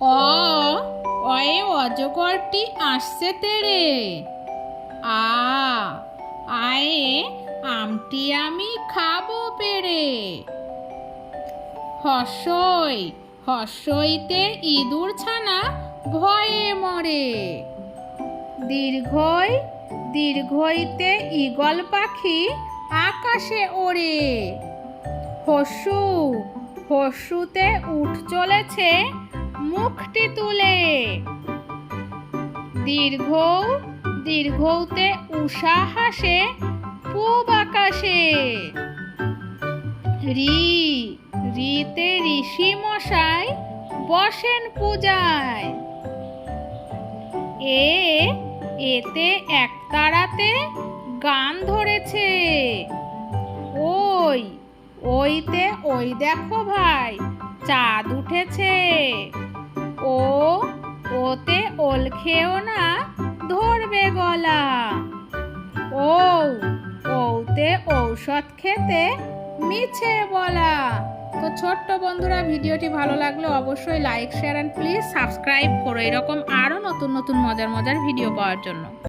অ অয়ে অজগরটি আসছে তেরে আ, আয়ে, আমটি আমি খাব পেরে হসই হসইতে ইঁদুর ছানা ভয়ে মরে। দীর্ঘই, দীর্ঘইতে ঈগল পাখি আকাশে ওড়ে। হসু হসুতে উঠ চলেছে মুখটি তুলে। দীর্ঘ দীর্ঘতে উষা হাসে পূব আকাশে। রি, রিতে ঋষি মশাই বসেন পূজায়। এ, এতে একতারাতে গান ধরেছে। ওই, ওইতে ওই দেখো ভাই, চাঁদ উঠেছে। ও, ওতে ওল খেও না, ধরবে গলা। ও, ওতে ঔষধ খেতে মিছে বলা। তো ছোট্ট বন্ধুরা, ভিডিওটি ভালো লাগলে অবশ্যই like share and please subscribe করো। এরকম আরও নতুন নতুন মজার মজার ভিডিও পাওয়ার জন্য।